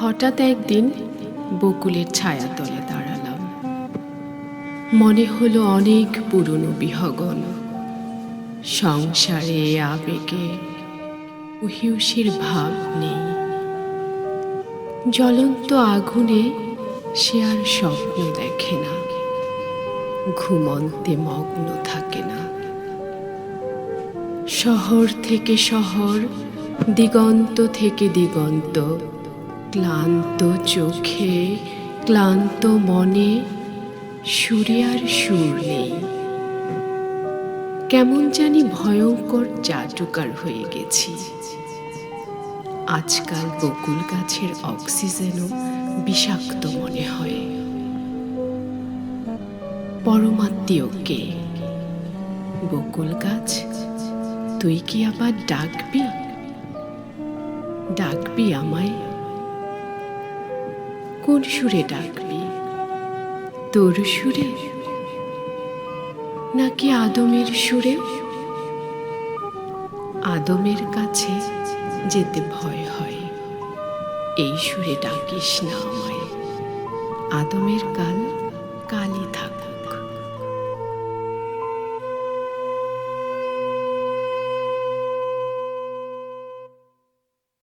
হঠাৎ একদিন বকুলের ছায়াতলে দাঁড়ালাম। মনে হলো অনেক পুরনো বিহগন সংসারে আবেগে উহিউসির ভাব নেই। জ্বলন্ত আগুনে সে আর স্বপ্ন দেখে না। ঘুমন্তে মগ্ন থাকে না। শহর থেকে শহর, দিগন্ত থেকে দিগন্ত ক্লান্ত চোখে, ক্লান্ত মনে সুরে আর সুর নেই। কেমন জানি ভয়ঙ্কর চাটুকার হয়ে গেছি। আজকাল বকুল গাছের অক্সিজেনও বিষাক্ত মনে হয়। পরমাত্মীয় কে? বকুল গাছ, তুই কি আবার ডাকবি? ডাকবি আমায়? কোন সুরে ডাকবি? তোর সুরে? নাকি আদমের সুরে? আদমের কাছে যেতে ভয় হয়। এই সুরে ডাকিস না আমায়। আদমের কাল কালই থাকুক